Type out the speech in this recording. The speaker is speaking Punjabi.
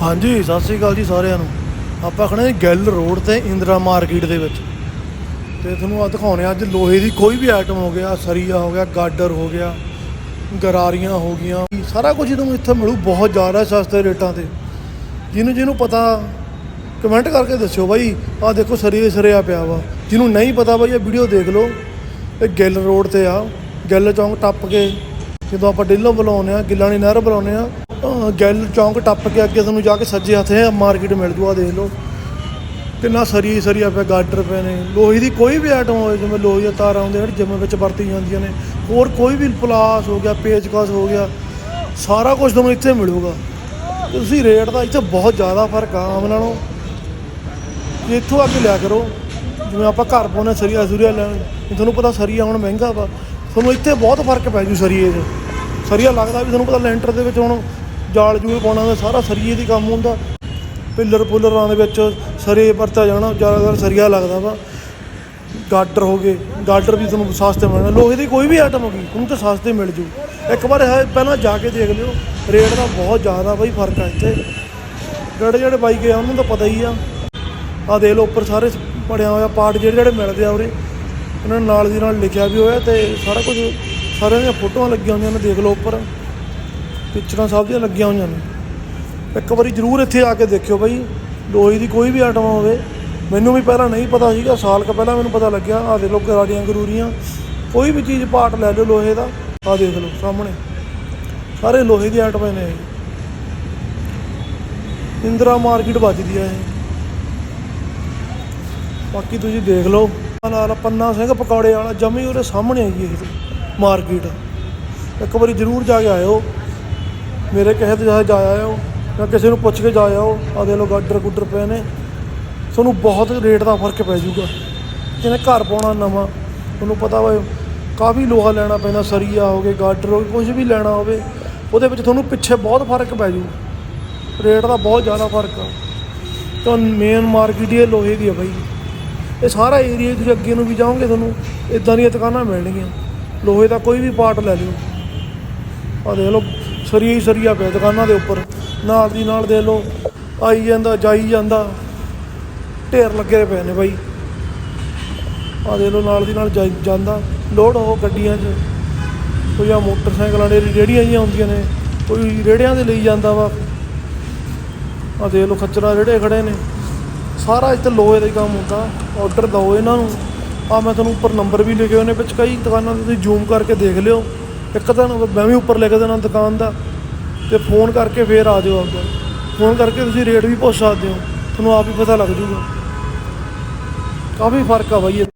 ਹਾਂਜੀ, ਸਤਿ ਸ੍ਰੀ ਅਕਾਲ ਜੀ ਸਾਰਿਆਂ ਨੂੰ। ਆਪਾਂ ਖੜੇ ਗਿੱਲ ਰੋਡ ਤੇ ਇੰਦਰਾ ਮਾਰਕੀਟ ਦੇ ਵਿੱਚ। ਤੇ ਤੁਹਾਨੂੰ ਆ ਦਿਖਾਉਣੇ ਆ, ਅੱਜ ਲੋਹੇ ਦੀ ਕੋਈ ਵੀ ਆਈਟਮ ਹੋ ਗਿਆ, ਸਰੀਆ ਹੋ ਗਿਆ, ਗਾਡਰ ਹੋ ਗਿਆ, ਗਰਾਰੀਆਂ ਹੋ ਗਈਆਂ, ਸਾਰਾ ਕੁਝ ਤੁਹਾਨੂੰ ਇੱਥੇ ਮਿਲੂ, ਬਹੁਤ ਜ਼ਿਆਦਾ ਸਸਤੇ ਰੇਟਾਂ ਤੇ। ਜਿਹਨੂੰ ਜਿਹਨੂੰ ਪਤਾ ਕਮੈਂਟ ਕਰਕੇ ਦੱਸਿਓ ਬਾਈ ਆ ਦੇਖੋ ਸਰੀਏ ਸਰਿਆ ਪਿਆ ਵਾ। ਜਿਹਨੂੰ ਨਹੀਂ ਪਤਾ ਬਾਈ, ਇਹ ਵੀਡੀਓ ਦੇਖ ਲਓ। ਇਹ ਗਿੱਲ ਰੋਡ ਤੇ ਆ, ਗਿੱਲ ਚੌਂਕ ਟੱਪ ਕੇ, ਜਦੋਂ ਆਪਾਂ ਡਿੱਲੋ ਬੁਲਾਉਂਦੇ ਆ ਦੀ ਨਹਿਰ ਬੁਲਾਉਂਦੇ ਆ ਗੈਲ ਚੌਂਕ ਟੱਪ ਕੇ ਅੱਗੇ ਤੁਹਾਨੂੰ ਜਾ ਕੇ ਸੱਜੇ ਹੱਥੇ ਮਾਰਕੀਟ ਮਿਲ ਜੂ ਆ ਦੇਖ ਲਓ। ਕਿੰਨਾ ਸਰੀ ਸਰੀਆ ਪਿਆ, ਗਾਡਰ ਪਏ ਨੇ। ਲੋਹੇ ਦੀ ਕੋਈ ਵੀ ਆਈਟਮ ਹੋਵੇ, ਜਿਵੇਂ ਲੋਹੇ ਦੀਆਂ ਤਾਰਾਂ ਹੁੰਦੀਆਂ, ਜਿਹੜੇ ਜਿਵੇਂ ਵਿੱਚ ਵਰਤੀ ਜਾਂਦੀਆਂ ਨੇ, ਹੋਰ ਕੋਈ ਵੀ ਪਲਾਸ ਹੋ ਗਿਆ, ਪੇਚਕਸ ਹੋ ਗਿਆ, ਸਾਰਾ ਕੁਝ ਤੁਹਾਨੂੰ ਇੱਥੇ ਮਿਲੂਗਾ। ਤੁਸੀਂ ਰੇਟ ਦਾ ਇੱਥੇ ਬਹੁਤ ਜ਼ਿਆਦਾ ਫ਼ਰਕ ਆ, ਆਮ ਨਾਲੋਂ। ਇੱਥੋਂ ਆ ਕੇ ਲਿਆ ਕਰੋ, ਜਿਵੇਂ ਆਪਾਂ ਘਰ ਪਾਉਂਦੇ ਸਰੀਆ ਸੁਰੀਆ ਲੈਣ ਤੁਹਾਨੂੰ ਪਤਾ ਸਰੀਆ ਹੁਣ ਮਹਿੰਗਾ ਵਾ, ਤੁਹਾਨੂੰ ਇੱਥੇ ਬਹੁਤ ਫ਼ਰਕ ਪੈ ਜੂ ਸਰੀਏ 'ਚ। ਸਰੀਆ ਲੱਗਦਾ ਵੀ ਤੁਹਾਨੂੰ ਪਤਾ ਲੈਂਟਰ ਦੇ ਵਿੱਚ ਹੁਣ ਜਾਲ ਜੂਲ ਪਾਉਣਾ ਦਾ ਸਾਰਾ ਸਰੀਏ ਦੀ ਕੰਮ ਹੁੰਦਾ। ਪਿੱਲਰ ਪੁੱਲਰਾਂ ਦੇ ਵਿੱਚ ਸਰੇ ਵਰਤਿਆ ਜਾਣਾ, ਜ਼ਿਆਦਾਤਰ ਸਰੀਆ ਲੱਗਦਾ ਵਾ। ਗਾਟਰ ਹੋ ਗਏ ਗਾਟਰ ਵੀ ਤੁਹਾਨੂੰ ਸਸਤੇ ਮਿਲਣਾ ਲੋਹੇ ਦੀ ਕੋਈ ਵੀ ਆਈਟਮ ਹੋ ਗਈ ਤੁਹਾਨੂੰ ਤਾਂ ਸਸਤੇ ਮਿਲ ਜੂ। ਇੱਕ ਵਾਰ ਹੈ ਪਹਿਲਾਂ ਜਾ ਕੇ ਦੇਖ ਲਿਓ, ਰੇਟ ਦਾ ਬਹੁਤ ਜ਼ਿਆਦਾ ਬਈ ਫ਼ਰਕ ਆ ਇੱਥੇ। ਜਿਹੜੇ ਜਿਹੜੇ ਬਾਈ ਗਏ ਆ, ਉਹਨਾਂ ਨੂੰ ਤਾਂ ਪਤਾ ਹੀ ਆ। ਆ ਦੇਖ ਲਓ, ਉੱਪਰ ਸਾਰੇ ਪੜਿਆ ਹੋਇਆ ਪਾਰਟ ਜਿਹੜੇ ਜਿਹੜੇ ਮਿਲਦੇ ਆ ਉਰੇ। ਉਹਨਾਂ ਨੇ ਨਾਲ ਦੀ ਨਾਲ ਲਿਖਿਆ ਵੀ ਹੋਇਆ ਤੇ ਸਾਰਾ ਕੁਝ ਸਾਰਿਆਂ ਦੀਆਂ ਫੋਟੋਆਂ ਲੱਗੀਆਂ ਹੁੰਦੀਆਂ ਨੇ, ਦੇਖ ਲਓ ਉੱਪਰ। ਪਿਕਚਰਾਂ ਸਭ ਦੀਆਂ ਲੱਗੀਆਂ ਹੋਈਆਂ ਨੇ। ਇੱਕ ਵਾਰੀ ਜ਼ਰੂਰ ਇੱਥੇ ਆ ਕੇ ਦੇਖਿਓ ਬਾਈ, ਲੋਹੇ ਦੀ ਕੋਈ ਵੀ ਆਈਟਮ ਹੋਵੇ। ਮੈਨੂੰ ਵੀ ਪਹਿਲਾਂ ਨਹੀਂ ਪਤਾ ਸੀਗਾ, ਸਾਲ ਕੁ ਪਹਿਲਾਂ ਮੈਨੂੰ ਪਤਾ ਲੱਗਿਆ ਆ ਦੇਖ ਲਓ ਗਰਾੜੀਆਂ ਗਰੂਰੀਆਂ। ਕੋਈ ਵੀ ਚੀਜ਼ ਪਾਰਟ ਲੈ ਲਿਓ ਲੋਹੇ ਦਾ ਆ ਦੇਖ ਲਓ ਸਾਹਮਣੇ। ਸਾਰੇ ਲੋਹੇ ਦੀ ਆਈਟਮਾਂ ਨੇ ਇੰਦਰਾ ਮਾਰਕੀਟ ਵੱਜਦੀ ਆ ਇਹ। ਬਾਕੀ ਤੁਸੀਂ ਦੇਖ ਲਓ ਨਾਲ ਪੰਨਾ ਸਿੰਘ ਪਕੌੜੇ ਵਾਲਾ ਜਮੀ ਉਹਦੇ ਸਾਹਮਣੇ ਆਈ ਇਹ ਮਾਰਕੀਟ। ਇੱਕ ਵਾਰੀ ਜ਼ਰੂਰ ਜਾ ਕੇ ਆਇਓ। ਮੇਰੇ ਕਹੇ ਤੇ ਜਾ ਜਾ ਆਇਓ ਜਾਂ ਕਿਸੇ ਨੂੰ ਪੁੱਛ ਕੇ ਜਾ ਆਇਓ ਆ ਦੇ ਲੋ ਗਾਡਰ ਗੁੱਡਰ ਪਏ ਨੇ। ਤੁਹਾਨੂੰ ਬਹੁਤ ਰੇਟ ਦਾ ਫ਼ਰਕ ਪੈ ਜਾਊਗਾ। ਜਿਹਨੇ ਘਰ ਪਾਉਣਾ ਨਵਾਂ। ਤੁਹਾਨੂੰ ਪਤਾ ਵਾ, ਕਾਫੀ ਲੋਹਾ ਲੈਣਾ ਪੈਂਦਾ, ਸਰੀਆ ਹੋ ਗਏ ਗਾਡਰ ਹੋ ਗਏ ਕੁਝ ਵੀ ਲੈਣਾ ਹੋਵੇ, ਉਹਦੇ ਵਿੱਚ ਤੁਹਾਨੂੰ ਪਿੱਛੇ ਬਹੁਤ ਫ਼ਰਕ ਪੈ ਜੂ ਰੇਟ ਦਾ ਬਹੁਤ ਜ਼ਿਆਦਾ ਫ਼ਰਕ ਆ। ਤਾਂ ਮੇਨ ਮਾਰਕੀਟ ਇਹ ਲੋਹੇ ਦੀ ਆ ਬਾਈ। ਇਹ ਸਾਰਾ ਏਰੀਆ ਤੁਸੀਂ ਅੱਗੇ ਨੂੰ ਵੀ ਜਾਓਗੇ ਤੁਹਾਨੂੰ ਇਦਾਂ ਦੀਆਂ ਦੁਕਾਨਾਂ ਮਿਲਣਗੀਆਂ। ਲੋਹੇ ਦਾ ਕੋਈ ਵੀ ਪਾਰਟ ਲੈ ਲਿਓ। ਆ ਦੇਖ ਲਓ ਸਰੀਆ ਹੀ ਸਰੀਆ ਪਿਆ ਦੁਕਾਨਾਂ ਦੇ ਉੱਪਰ। ਨਾਲ ਦੀ ਨਾਲ ਦੇਖ ਲਓ, ਆਈ ਜਾਂਦਾ, ਜਾਈ ਜਾਂਦਾ। ਢੇਰ ਲੱਗੇ ਪਏ ਨੇ ਬਾਈ। ਆ ਦੇਖ ਲਓ, ਨਾਲ ਦੀ ਨਾਲ ਜਾਈ ਜਾਂਦਾ। ਲੋਡ ਹੋ ਗੱਡੀਆਂ 'ਚ। ਕੋਈ ਆ ਮੋਟਰਸਾਈਕਲਾਂ ਦੇ ਰੇੜੀਆਂ ਜਿਹੀਆਂ ਹੁੰਦੀਆਂ ਨੇ, ਕੋਈ ਰੇੜਿਆਂ ਦੇ ਲਈ ਜਾਂਦਾ ਵਾ। ਆ ਦੇਖ ਲਓ, ਖੱਚਰਾ ਜਿਹੜੇ ਖੜੇ ਨੇ। ਸਾਰਾ ਇੱਥੇ ਲੋਹੇ ਦਾ ਕੰਮ ਹੁੰਦਾ। ਆਰਡਰ ਦਿਓ ਇਹਨਾਂ ਨੂੰ। ਆ ਮੈਂ ਤੁਹਾਨੂੰ ਉੱਪਰ ਨੰਬਰ ਵੀ ਲਿਖੇ ਹੋਏ ਨੇ, ਵਿੱਚ ਕਈ ਦੁਕਾਨਾਂ ਤੇ ਤੁਸੀਂ ਜ਼ੂਮ ਕਰਕੇ ਦੇਖ ਲਿਓ। ਇੱਕ ਤਾਂ ਮੈਂ ਵੀ ਉੱਪਰ ਲਿਖ ਦੇਣਾ ਦੁਕਾਨ ਦਾ ਤੇ ਫੋਨ ਕਰਕੇ ਫੇਰ ਆ ਜਾਓ ਆਪਦਾ। ਫੋਨ ਕਰਕੇ ਤੁਸੀਂ ਰੇਟ ਵੀ ਪੁੱਛ ਸਕਦੇ ਹੋ, ਤੁਹਾਨੂੰ ਆਪ ਹੀ ਪਤਾ ਲੱਗ ਜੂਗਾ ਕਾਫੀ ਫ਼ਰਕ ਆ ਬਾਈ ਇਹ।